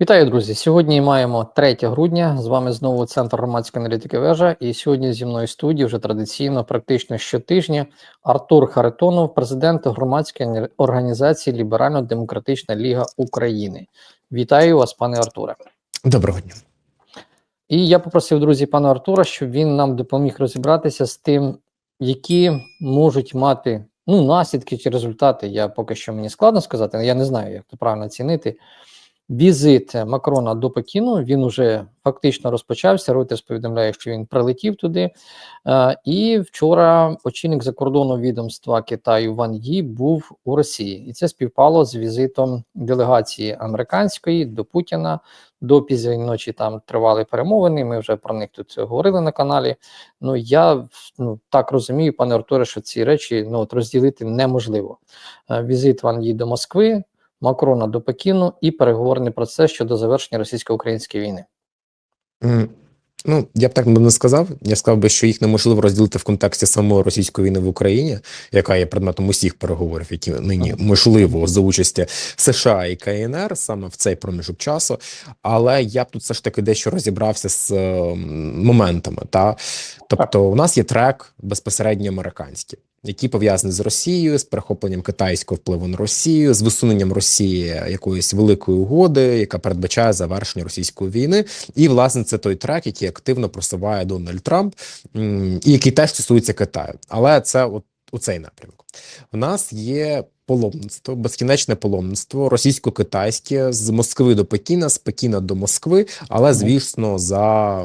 Вітаю, друзі! Сьогодні маємо 3 грудня. З вами знову Центр громадської аналітики вежа. І сьогодні зі мною в студії вже традиційно, практично щотижня, Артур Харитонов, президент громадської організації Ліберально-Демократична Ліга України. Вітаю вас, пане Артуре. Доброго дня. І я попросив друзі пана Артура, щоб він нам допоміг розібратися з тим, які можуть мати ну, наслідки чи результати. Я поки що мені складно сказати, але я не знаю, як це правильно оцінити. Візит Макрона до Пекіну він уже фактично розпочався. Reuters повідомляє, що він прилетів туди. Е, і вчора очільник закордонного відомства Китаю Ван Ї був у Росії, і це співпало з візитом делегації американської до Путіна. До пізньої ночі там тривали перемовини. Ми вже про них тут говорили на каналі. Ну я ну так розумію, пане Артуре, що ці речі ну от розділити неможливо. Е, візит Ван Ї до Москви. Макрона до Пекіну і переговорний процес щодо завершення російсько-української війни. Mm. Ну, я б так не сказав. Я сказав би, що їх неможливо розділити в контексті самої російської війни в Україні, яка є предметом усіх переговорів, які нині можливо за участі США і КНР саме в цей проміжок часу. Але я б тут все ж таки дещо розібрався з е, моментами. Та тобто, у нас є трек безпосередньо американський які пов'язані з Росією, з перехопленням китайського впливу на Росію, з висуненням Росії якоїсь великої угоди, яка передбачає завершення російської війни, і власне це той трек, який активно просуває Дональд Трамп, і який теж стосується Китаю, але це от у цей напрямок. У нас є паломництво, безкінечне паломництво, російсько-китайське з Москви до Пекіна, з Пекіна до Москви, але звісно, за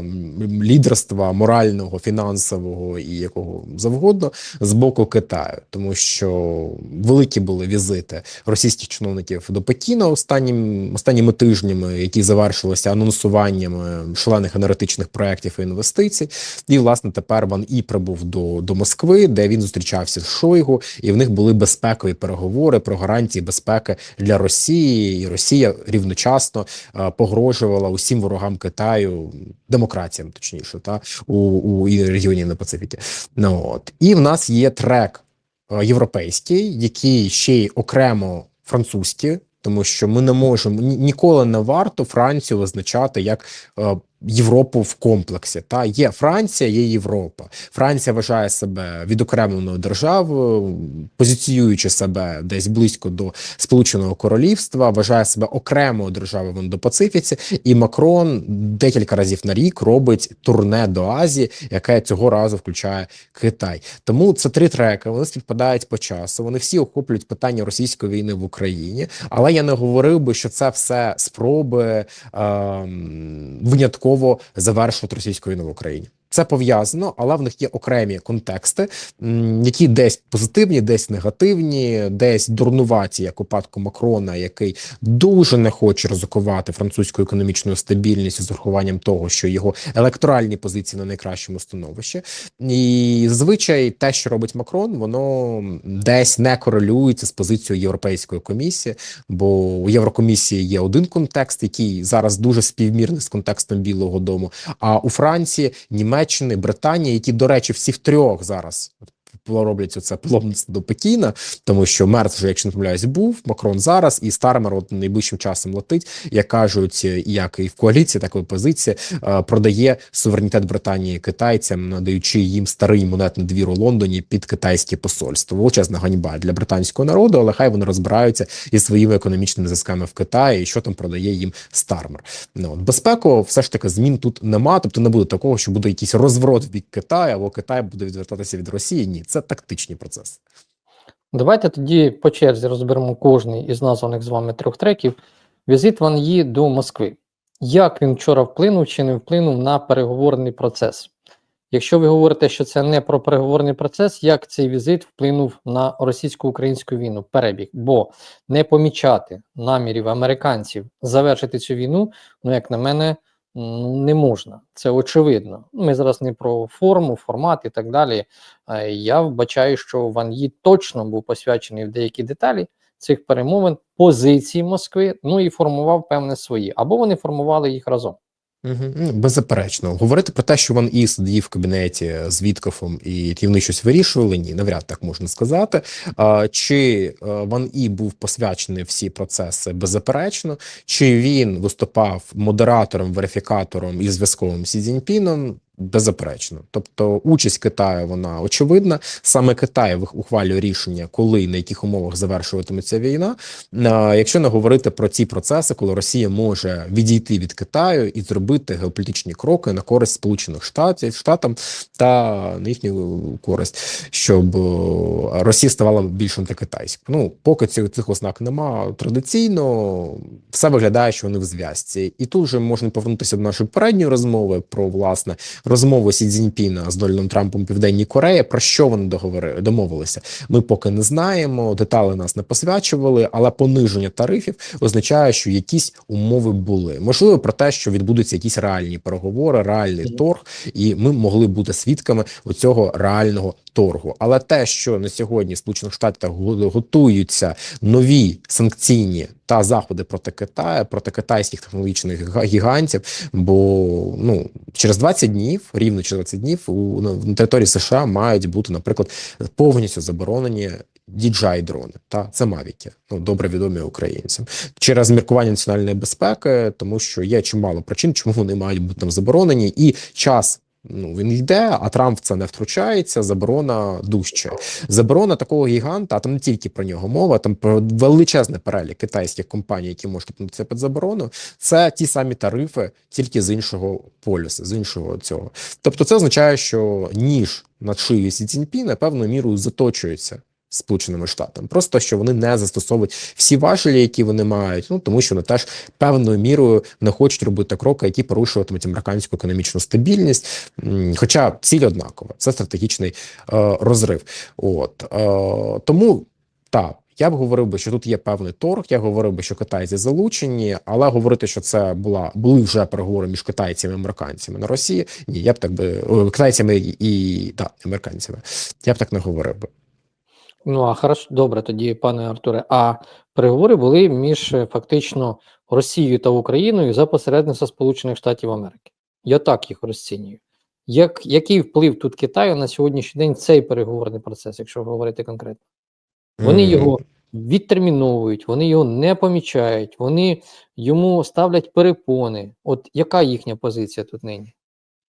лідерства морального, фінансового і якого завгодно з боку Китаю, тому що великі були візити російських чиновників до Пекіна останнім останніми тижнями, які завершилися анонсуваннями шалених енергетичних проєктів і інвестицій. І власне тепер Ван І прибув до, до Москви, де він зустрічався з Шойгу, і в них були безпекові переговори переговори про гарантії безпеки для Росії, і Росія рівночасно е, погрожувала усім ворогам Китаю демократіям, точніше, та у у регіоні на Пацифіки. Ну от і в нас є трек е, європейський, який ще й окремо французький. Тому що ми не можемо ніколи не варто Францію визначати як е, Європу в комплексі. Та є Франція, є Європа. Франція вважає себе відокремленою державою, позиціюючи себе десь близько до Сполученого Королівства, вважає себе окремою державою в Індопацифіці, і Макрон декілька разів на рік робить турне до Азії, яке цього разу включає Китай. Тому це три треки. Вони співпадають по часу. Вони всі охоплюють питання російської війни в Україні. Але я не говорив би, що це все спроби е, частково завершувати російську війну в Україні. Це пов'язано, але в них є окремі контексти, які десь позитивні, десь негативні, десь дурнуваті, як у випадку Макрона, який дуже не хоче ризикувати французьку економічною стабільністю з урахуванням того, що його електоральні позиції на найкращому становищі, і зазвичай те, що робить Макрон, воно десь не корелюється з позицією Європейської комісії, бо у Єврокомісії є один контекст, який зараз дуже співмірний з контекстом Білого Дому. А у Франції Німеччина Німеччини, Британії, які, до речі, всіх трьох зараз роблять це паломництво до Пекіна, тому що Мерц вже, якщо не помиляюсь, був Макрон зараз, і Стармер от найближчим часом летить, як кажуть, як і в коаліції, так і в опозиції, е, продає суверенітет Британії китайцям, надаючи їм старий монетний двір у Лондоні під китайське посольство. Величезна ганьба для британського народу, але хай вони розбираються із своїми економічними зв'язками в Китаї, і що там продає їм Стармер. Ну от безпеку, все ж таки, змін тут нема. Тобто не буде такого, що буде якийсь розворот в бік Китаю, або Китай буде відвертатися від Росії. Ні це тактичні процеси. Давайте тоді по черзі розберемо кожний із названих з вами трьох треків. Візит Ван Ї до Москви. Як він вчора вплинув чи не вплинув на переговорний процес? Якщо ви говорите, що це не про переговорний процес, як цей візит вплинув на російсько-українську війну? Перебіг, бо не помічати намірів американців завершити цю війну, ну як на мене, Не можна, це очевидно. Ми зараз не про форму, формат і так далі. Я вбачаю, що Ван Ї точно був посвячений в деякі деталі цих перемовин, позиції Москви, ну і формував певне свої, або вони формували їх разом. Угу. Беззаперечно. Говорити про те, що Ван І сидів в кабінеті з Віткофом і вони щось вирішували, ні, навряд так можна сказати. Чи е, Ван І був посвячений всі процеси беззаперечно, чи він виступав модератором, верифікатором і зв'язковим Сі Цзіньпіном? Беззаперечно, тобто участь Китаю вона очевидна. Саме Китай ухвалює рішення, коли на яких умовах завершуватиметься війна. Якщо не говорити про ці процеси, коли Росія може відійти від Китаю і зробити геополітичні кроки на користь Сполучених Штатів Штатам та на їхню користь, щоб е, Росія ставала більш антикитайською. Ну поки цих, цих ознак нема традиційно, все виглядає, що вони в зв'язці, і тут вже можна повернутися до нашої передньої розмови про власне розмову Сі Цзіньпіна з Дональдом Трампом Південній Кореї. Про що вони договори домовилися? Ми поки не знаємо. Деталі нас не посвячували, але пониження тарифів означає, що якісь умови були. Можливо, про те, що відбудуться якісь реальні переговори, реальний торг, і ми могли бути свідками цього реального торгу. Але те, що на сьогодні в Сполучених Штатах готуються нові санкційні та заходи проти Китаю, проти китайських технологічних га- гігантів, бо ну через 20 днів, рівно через 20 днів, у на території США мають бути, наприклад, повністю заборонені. DJI дрони, та це мавіки, ну добре відомі українцям через міркування національної безпеки, тому що є чимало причин, чому вони мають бути там заборонені, і час. Ну він йде, а Трамп в це не втручається. Заборона дужче. Заборона такого гіганта, а там не тільки про нього мова, там про величезний перелік китайських компаній, які можуть опинитися під заборону. Це ті самі тарифи, тільки з іншого полюсу, з іншого цього. Тобто, це означає, що ніж над шиєю Сі Цзіньпіна певною мірою заточується. Сполученими Штатами, просто що вони не застосовують всі важелі, які вони мають. Ну тому що вони теж певною мірою не хочуть робити кроки, які порушуватимуть американську економічну стабільність. Хоча ціль однакова, це стратегічний е, розрив. От е, тому так. Я б говорив би, що тут є певний торг. Я говорив би, що китайці залучені, але говорити, що це була були вже переговори між китайцями і американцями на Росії. Ні, я б так би о, китайцями і, так, американцями. Я б так не говорив би. Ну, а хорошо, добре, тоді, пане Артуре. А переговори були між е, фактично Росією та Україною за посередництва Сполучених Штатів Америки. Я так їх розцінюю. Як, який вплив тут Китаю на сьогоднішній день цей переговорний процес, якщо говорити конкретно? Вони його відтерміновують, вони його не помічають, вони йому ставлять перепони. От яка їхня позиція тут нині?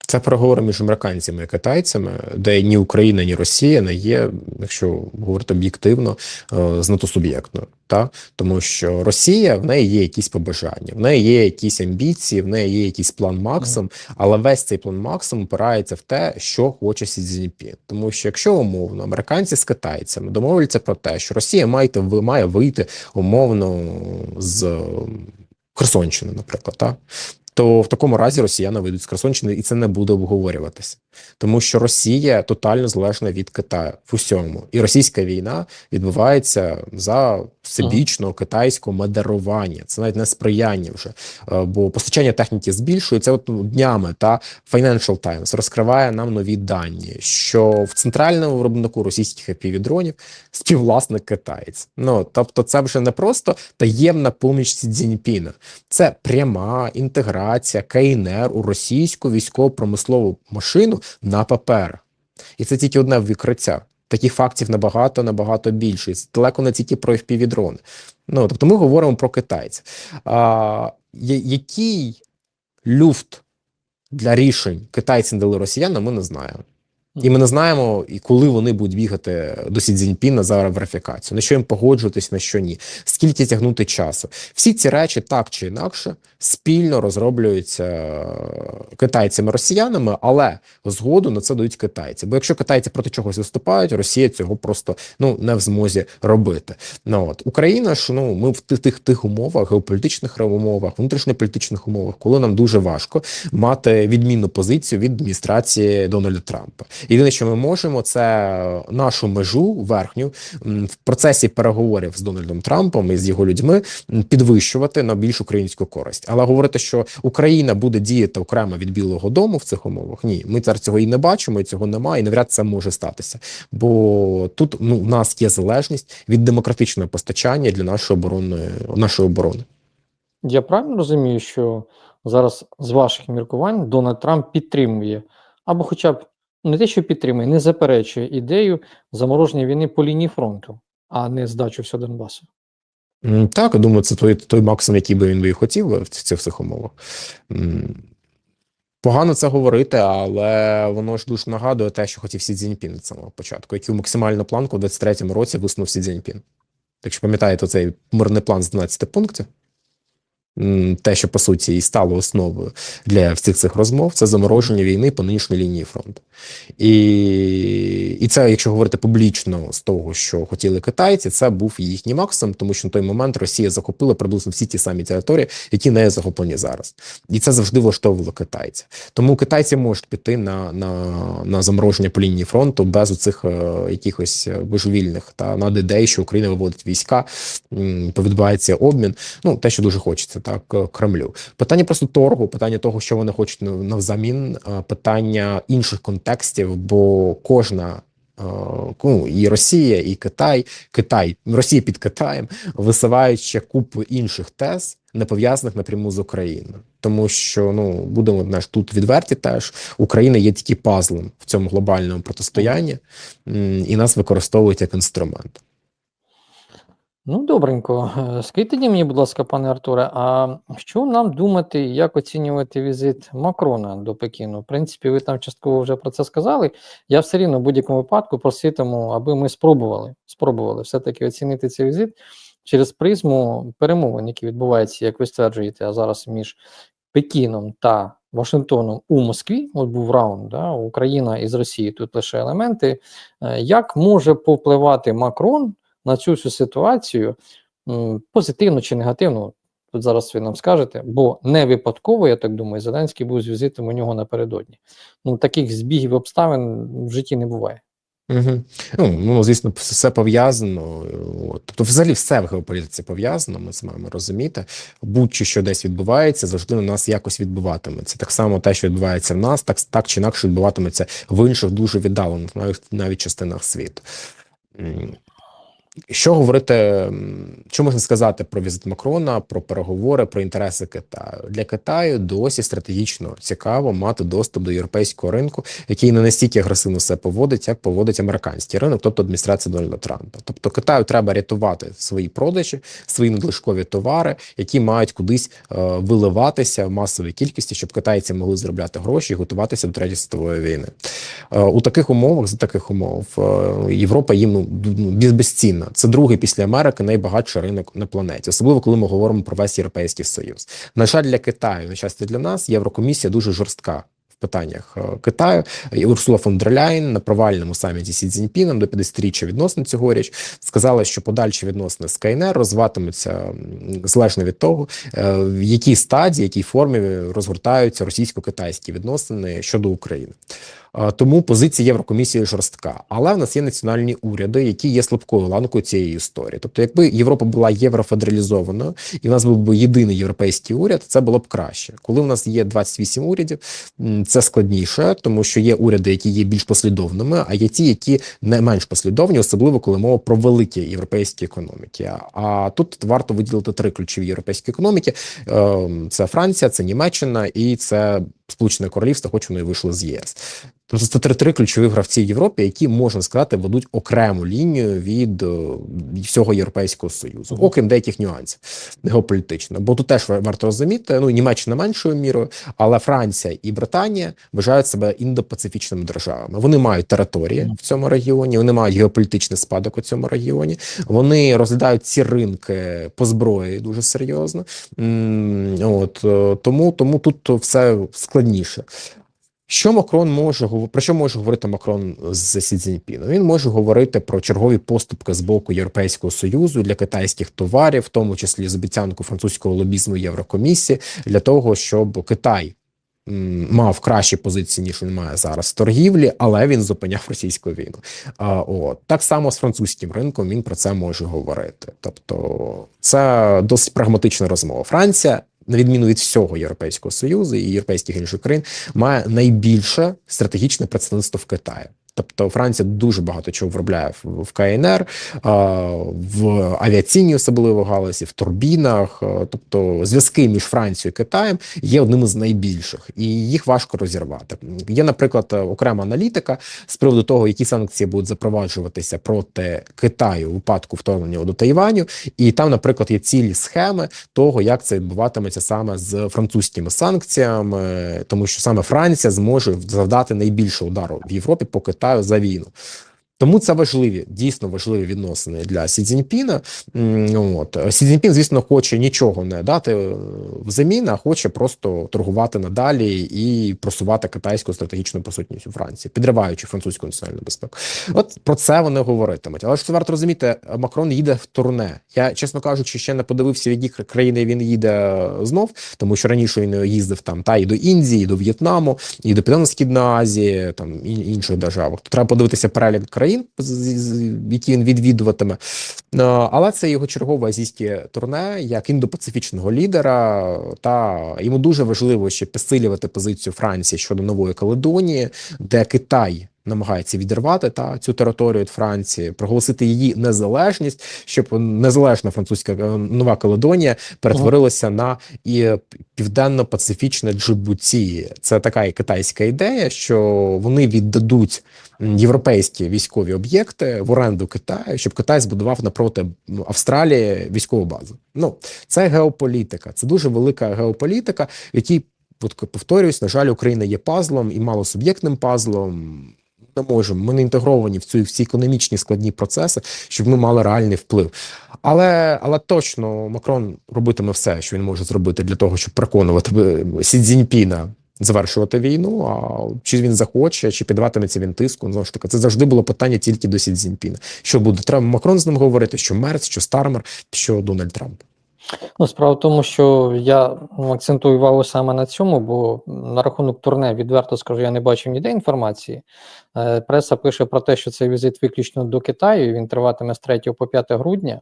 Це переговори між американцями і китайцями, де ні Україна, ні Росія не є, якщо говорити об'єктивно, е, знатосуб'єктною. Та тому що Росія в неї є якісь побажання, в неї є якісь амбіції, в неї є якийсь план максимум, але весь цей план максимум опирається в те, що хоче Сі Цзіньпін. Тому що якщо умовно американці з китайцями домовляться про те, що Росія має має вийти умовно з Херсонщини, наприклад, так то в такому разі росіяни вийдуть з Херсонщини, і це не буде обговорюватися, тому що Росія тотально залежна від Китаю в усьому, і російська війна відбувається за всебічного китайського модерування. Це навіть не сприяння вже, Е, бо постачання техніки збільшується. От ну, днями та Financial Times розкриває нам нові дані, що в центральному виробнику російських FPV-дронів співвласник китаєць. Ну тобто, це вже не просто таємна поміч Цзіньпіна, це пряма інтеграція КНР у російську військово-промислову машину на папер. І це тільки одне відкриття. Таких фактів набагато набагато більше. Це далеко не тільки про FPV-дрони. Ну тобто, ми говоримо про китайців. А, який люфт для рішень китайці дали росіянам, ми не знаємо. І ми не знаємо, і коли вони будуть бігати до Сі Цзіньпіна за верифікацію, на що їм погоджуватись, на що ні, скільки тягнути часу. Всі ці речі так чи інакше спільно розроблюються е, китайцями росіянами, але згоду на це дають китайці. Бо якщо китайці проти чогось виступають, Росія цього просто ну не в змозі робити. Ну от Україна ж ну ми в тих тих тих умовах, геополітичних умовах, внутрішньополітичних умовах, коли нам дуже важко мати відмінну позицію від адміністрації Дональда Трампа. Єдине, що ми можемо, це нашу межу верхню в процесі переговорів з Дональдом Трампом і з його людьми підвищувати на більш українську користь. Але говорити, що Україна буде діяти окремо від Білого Дому в цих умовах, ні, ми зараз цього і не бачимо, і цього немає, і навряд це може статися. Бо тут ну в нас є залежність від демократичного постачання для нашої оборонної нашої оборони. Я правильно розумію, що зараз з ваших міркувань Дональд Трамп підтримує, або хоча б не те, що підтримує, не заперечує ідею замороження війни по лінії фронту, а не здачу всього Донбасу. Так, я думаю, це той, той максимум, який би він би хотів в цих всіх умовах. Погано це говорити, але воно ж дуже нагадує те, що хотів Сі Цзіньпін з самого початку, який максимальну планку в 23-му році виснув Сі Цзіньпін. Якщо пам'ятаєте цей мирний план з 12 пунктів, те, що по суті і стало основою для всіх цих розмов, це замороження війни по нинішній лінії фронту. І, і це, якщо говорити публічно з того, що хотіли китайці, це був їхній максимум, тому що на той момент Росія захопила приблизно всі ті самі території, які не захоплені зараз, і це завжди влаштовувало китайців. Тому китайці можуть піти на, на, на замороження по лінії фронту без оцих е, якихось божевільних та над ідей, що Україна виводить війська, м, відбувається обмін. Ну те, що дуже хочеться, так е, Кремлю. Питання просто торгу, питання того, що вони хочуть навзамін, е, питання інших контекстів, бо кожна. Ну, і Росія, і Китай, Китай, Росія під Китаєм висувають ще купу інших тез, не пов'язаних напряму з Україною, тому що ну будемо знаєш, тут відверті, теж Україна є тільки пазлом в цьому глобальному протистоянні, і нас використовують як інструмент. Ну, добренько. Е, Скажіть мені, будь ласка, пане Артуре, а що нам думати, як оцінювати візит Макрона до Пекіну? В принципі, ви там частково вже про це сказали. Я все рівно в будь-якому випадку проситиму, аби ми спробували, спробували все-таки оцінити цей візит через призму перемовин, які відбуваються, як ви стверджуєте, а зараз між Пекіном та Вашингтоном у Москві. От був раунд, да, Україна із Росії тут лише елементи. Е, Як може повпливати Макрон? На цю всю ситуацію позитивно чи негативно, тут зараз ви нам скажете, бо не випадково, я так думаю, Зеленський був з візитом у нього напередодні. Ну, таких збігів обставин в житті не буває. Угу. Ну, звісно, все пов'язано. Тобто, взагалі, все в геополітиці пов'язано. Ми це маємо розуміти. Будь-що що десь відбувається, завжди на нас якось відбуватиметься. Так само те, що відбувається в нас, так, так чи інакше відбуватиметься в інших дуже віддалених, навіть навіть частинах світу. Що говорити, що можна сказати про візит Макрона, про переговори, про інтереси Китаю для Китаю досі стратегічно цікаво мати доступ до європейського ринку, який не настільки агресивно себе поводить, як поводить американський ринок, тобто адміністрація Дональда Трампа. Тобто Китаю треба рятувати свої продажі, свої надлишкові товари, які мають кудись е, виливатися в масовій кількості, щоб китайці могли заробляти гроші і готуватися до третьої світової війни. Е, у таких умовах, за таких умов, е, Європа їм ну, ну, без- Це другий після Америки найбагатший ринок на планеті, особливо коли ми говоримо про весь європейський союз. На жаль, для Китаю, на щастя для нас, Єврокомісія дуже жорстка. Питаннях е, Китаю І Урсула фон дер Ляйн на провальному саміті Сі Цзіньпіном до 50-річчя відносин цьогоріч сказала, що подальші відносини з КНР розвиватимуться залежно від того, е, в якій стадії, якій формі розгортаються російсько-китайські відносини щодо України. Тому позиція Єврокомісії жорстка, але в нас є національні уряди, які є слабкою ланкою цієї історії. Тобто, якби Європа була єврофедералізованою, і в нас був би єдиний європейський уряд, це було б краще. Коли в нас є 28 урядів, це складніше, тому що є уряди, які є більш послідовними, а є ті, які не менш послідовні, особливо коли мова про великі європейські економіки. А- А тут варто виділити три ключові європейські економіки: Ем, це Франція, це Німеччина і це Сполучене Королівство, хоч воно і вийшло з ЄС. Тобто це три, три ключові гравці в Європі, які можна сказати ведуть окрему лінію від е, всього європейського союзу, окрім деяких нюансів геополітично. Бо тут теж варто розуміти. Ну Німеччина меншою мірою, але Франція і Британія вважають себе індопацифічними державами. Вони мають території в цьому регіоні, вони мають геополітичний спадок у цьому регіоні. Вони розглядають ці ринки по зброї дуже серйозно. От е, тому, тому тут все складніше. Що Макрон може про що може говорити Макрон з Сі Цзіньпіном? Він може говорити про чергові поступки з боку Європейського союзу для китайських товарів, в тому числі з обіцянку французького лобізму Єврокомісії, для того, щоб Китай мав кращі позиції ніж він має зараз в торгівлі, але він зупиняв російську війну. А, от так само з французьким ринком він про це може говорити. Тобто, це досить прагматична розмова. Франція. На відміну від всього Європейського союзу і європейських інших країн, має найбільше стратегічне представництво в Китаї. Тобто Франція дуже багато чого виробляє в, КНР, в авіаційній особливо галузі, в турбінах. Тобто зв'язки між Францією і Китаєм є одним з найбільших, і їх важко розірвати. Є, наприклад, окрема аналітика з приводу того, які санкції будуть запроваджуватися проти Китаю у випадку вторгнення до Тайваню, і там, наприклад, є цілі схеми того, як це відбуватиметься саме з французькими санкціями, тому що саме Франція зможе завдати найбільше удару в Європі по Китаю за війну. Тому це важливі, дійсно важливі відносини для Сі Цзіньпіна. От Сі Цзіньпін, звісно, хоче нічого не дати е, взамін, а хоче просто торгувати надалі і просувати китайську стратегічну присутність у Франції, підриваючи французьку національну безпеку. От про це вони говоритимуть. Але ж це варто розуміти, Макрон їде в турне. Я, чесно кажучи, ще не подивився, в які країни він їде знов, тому що раніше він їздив там та і до Індії, і до В'єтнаму, і до Південно-Східної Азії, там і інших держав. Треба подивитися перелік країн, з- які він відвідуватиме. Е, Але це його чергове азійське турне як індопацифічного лідера. Та йому дуже важливо ще підсилювати позицію Франції щодо нової Каледонії, де Китай. Намагається відірвати та цю територію від Франції, проголосити її незалежність, щоб незалежна французька е, нова Каледонія перетворилася на і південно-пацифічне Джибуті. Це така і китайська ідея, що вони віддадуть європейські військові об'єкти в оренду Китаю, щоб Китай збудував напроти Австралії військову базу. Ну це геополітика, це дуже велика геополітика, в якій повторююсь, на жаль, Україна є пазлом і малосуб'єктним пазлом. Не можемо. Ми не інтегровані в ці, в ці економічні складні процеси, щоб ми мали реальний вплив. Але але точно Макрон робитиме все, що він може зробити для того, щоб переконувати е, Сі Цзіньпіна завершувати війну. А чи він захоче, чи піддаватиметься він тиску? Знову ж таки, це завжди було питання тільки до Сі Цзіньпіна. Що буде? Треба Макрон з ним говорити, що Мерц, що Стармер, що Дональд Трамп. Ну, справа в тому, що я акцентую увагу саме на цьому, бо на рахунок турне, відверто скажу, я не бачив ніде інформації. Е, Преса пише про те, що цей візит виключно до Китаю. Він триватиме з 3 по 5 грудня.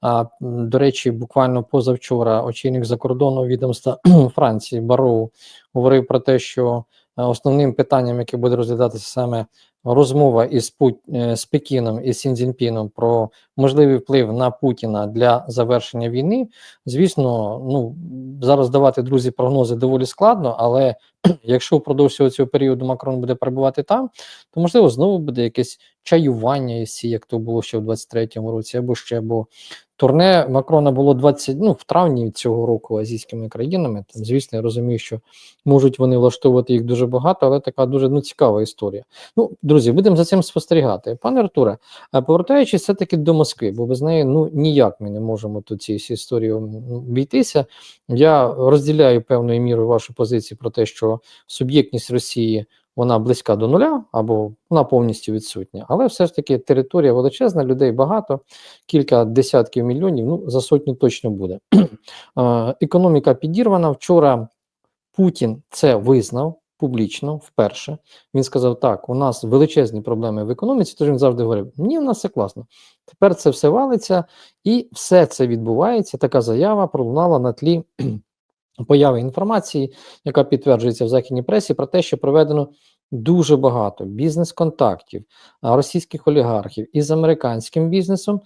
А, до речі, буквально позавчора очільник закордонного відомства Франції Бароу говорив про те, що е, основним питанням, яке буде розглядатися саме розмова із Пут... е, з Пекіном і Сін Цзіньпіном про можливий вплив на Путіна для завершення війни. Звісно, ну зараз давати друзі прогнози доволі складно, але якщо впродовж цього періоду Макрон буде перебувати там, то можливо знову буде якесь чаювання, із як то було ще в 23-му році, або ще бо турне Макрона було 20, ну в травні цього року азійськими країнами. Там, звісно, я розумію, що можуть вони влаштовувати їх дуже багато, але така дуже ну, цікава історія. Ну, друзі, будемо за цим спостерігати. Пане Артуре, повертаючись все-таки до Москви, бо без неї ну ніяк ми не можемо тут цією історією обійтися. Я розділяю певною мірою вашу позицію про те, що суб'єктність Росії вона близька до нуля або вона повністю відсутня. Але все ж таки територія величезна, людей багато, кілька десятків мільйонів. Ну за сотню точно буде. Економіка підірвана. Вчора Путін це визнав публічно вперше. Він сказав: так, у нас величезні проблеми в економіці. Тож він завжди говорив: ні, у нас все класно. Тепер це все валиться, і все це відбувається. Така заява пролунала на тлі появи інформації, яка підтверджується в західній пресі, про те, що проведено дуже багато бізнес-контактів російських олігархів із американським бізнесом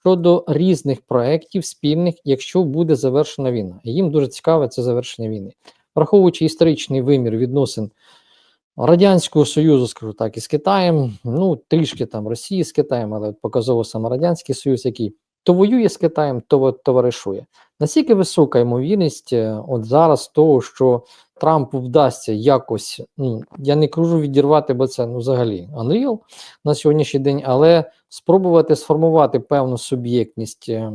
щодо різних проєктів спільних, якщо буде завершена війна. Їм дуже цікаве це завершення війни, враховуючи історичний вимір відносин. Радянського Союзу, скажу так, із Китаєм, ну трішки там Росії з Китаєм, але показово саме Радянський Союз, який то воює з Китаєм, то товаришує. Наскільки висока ймовірність е, от зараз того, що Трампу вдасться якось, ну я не кажу відірвати, бо це ну взагалі Unreal на сьогоднішній день, але спробувати сформувати певну суб'єктність е,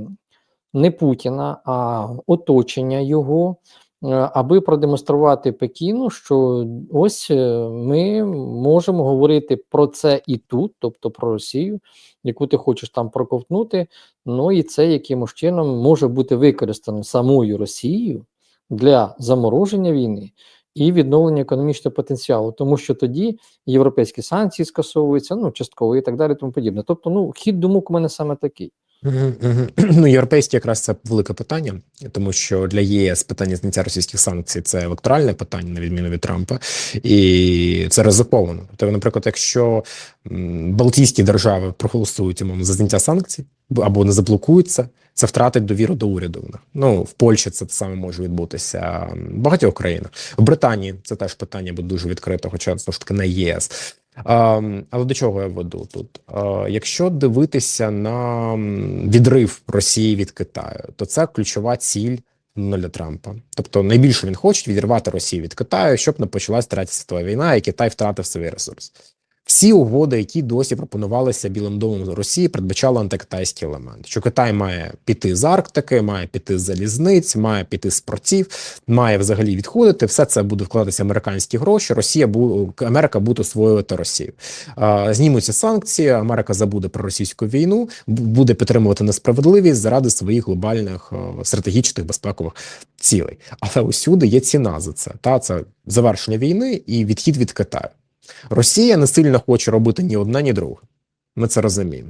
не Путіна, а оточення його. Е, Аби продемонструвати Пекіну, що ось е, ми можемо говорити про це і тут, тобто про Росію, яку ти хочеш там проковтнути. Ну і це якимось чином може бути використано самою Росією для замороження війни і відновлення економічного потенціалу, тому що тоді європейські санкції скасовуються, ну частково і так далі, тому подібне. Тобто, ну хід думок у мене саме такий. Ну, європейські якраз це велике питання, тому що для ЄС питання зняття російських санкцій це електоральне питання, на відміну від Трампа, і це ризиковано. Тобто, наприклад, якщо Балтійські держави проголосують умовно, за зняття санкцій або не заблокуються, це втратить довіру до уряду. Ну в Польщі це саме може відбутися в багатьох країнах. В Британії це теж питання буде дуже відкрито, хоча знову ж таки не ЄС. Um, але до чого я веду тут? Е, якщо дивитися на відрив Росії від Китаю, то це ключова ціль для Трампа. Тобто найбільше він хоче відірвати Росію від Китаю, щоб не почалась третя світова війна, і Китай втратив свій ресурс. Всі угоди, які досі пропонувалися Білим домом Росії, передбачали антикитайський елемент. Що Китай має піти з Арктики, має піти з залізниць, має піти з портів, має взагалі відходити. Все це буде вкладатися американські гроші. Росія бу Америка буде освоювати Росію. Знімуться санкції. Америка забуде про російську війну, буде підтримувати несправедливість заради своїх глобальних е, стратегічних безпекових цілей. Але усюди є ціна за це. Та це завершення війни і відхід від Китаю. Росія не сильно хоче робити ні одне, ні друге. Ми це розуміємо.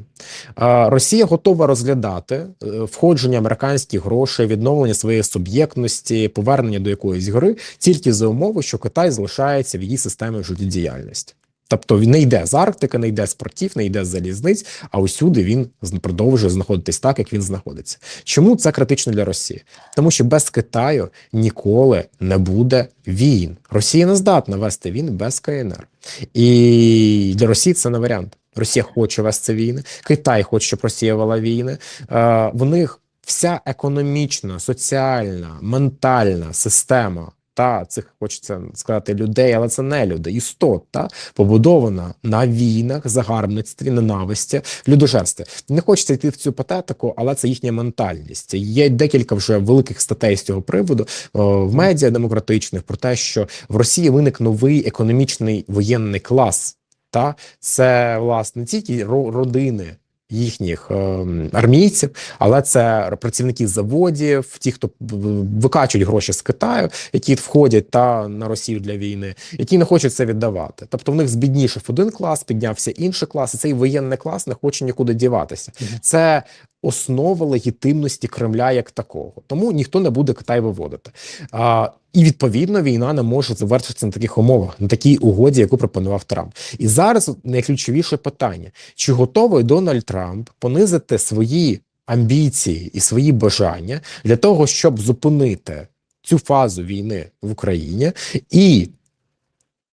Росія готова розглядати е, входження американських грошей, відновлення своєї суб'єктності, повернення до якоїсь гри тільки за умови, що Китай залишається в її системі життєдіяльності. Тобто він не йде з Арктики, не йде з портів, не йде з залізниць, а усюди він продовжує знаходитись так, як він знаходиться. Чому це критично для Росії? Тому що без Китаю ніколи не буде війн. Росія не здатна вести війни без КНР. І для Росії це не варіант. Росія хоче вести війни, Китай хоче, щоб Росія вела війни. Е, в них вся економічна, соціальна, ментальна система. Та цих хочеться сказати людей, але це не люди, істот, та побудована на війнах, загарбництві, ненависті, людожерстві. Не хочеться йти в цю патетику, але це їхня ментальність. Є декілька вже великих статей з цього приводу о, в медіа демократичних про те, що в Росії виник новий економічний воєнний клас. Та це власне тільки ро- родини їхніх ем, армійців, але це працівники заводів, ті, хто викачують гроші з Китаю, які входять та на Росію для війни, які не хочуть це віддавати. Тобто в них збіднішив один клас, піднявся інший клас, і цей воєнний клас не хоче нікуди діватися. Це основа легітимності Кремля як такого. Тому ніхто не буде Китай виводити. А, і відповідно війна не може завершитися на таких умовах, на такій угоді, яку пропонував Трамп. І зараз найключовіше питання: чи готовий Дональд Трамп понизити свої амбіції і свої бажання для того, щоб зупинити цю фазу війни в Україні і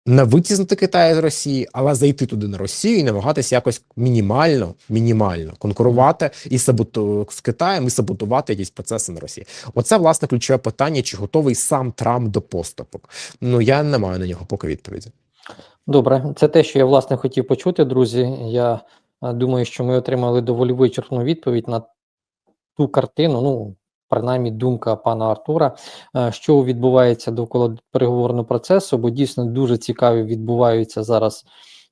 не витіснити Китай з Росії, але зайти туди на Росію і намагатися якось мінімально, мінімально конкурувати і саботу з Китаєм і саботувати якісь процеси на Росії. Оце власне ключове питання: чи готовий сам Трамп до поступок? Ну я не маю на нього поки відповіді. Добре, це те, що я власне хотів почути, друзі. Я е, думаю, що ми отримали доволі вичерпну відповідь на ту картину. Ну, принаймні, думка пана Артура, е, що відбувається довкола переговорного процесу, бо дійсно дуже цікаві відбуваються зараз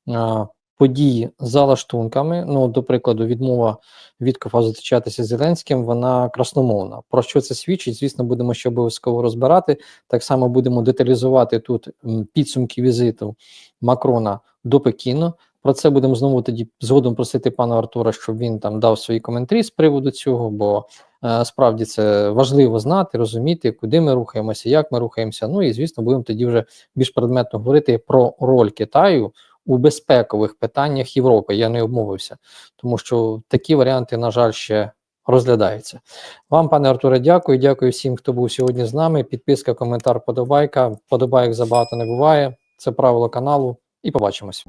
е, події за лаштунками. Ну, до прикладу, відмова Віткофа зустрічатися з Зеленським, вона красномовна. Про що це свідчить? Звісно, будемо ще обов'язково розбирати. Так само будемо деталізувати тут підсумки візиту Макрона до Пекіну. Про це будемо знову тоді згодом просити пана Артура, щоб він там дав свої коментарі з приводу цього, бо справді це важливо знати, розуміти, куди ми рухаємося, як ми рухаємося. Ну і звісно, будемо тоді вже більш предметно говорити про роль Китаю у безпекових питаннях Європи. Я не обмовився, тому що такі варіанти, на жаль, ще розглядаються. Вам, пане Артуре, дякую. Дякую всім, хто був сьогодні з нами. Підписка, коментар, подобайка. Подобайок забагато не буває. Це правило каналу. І побачимось.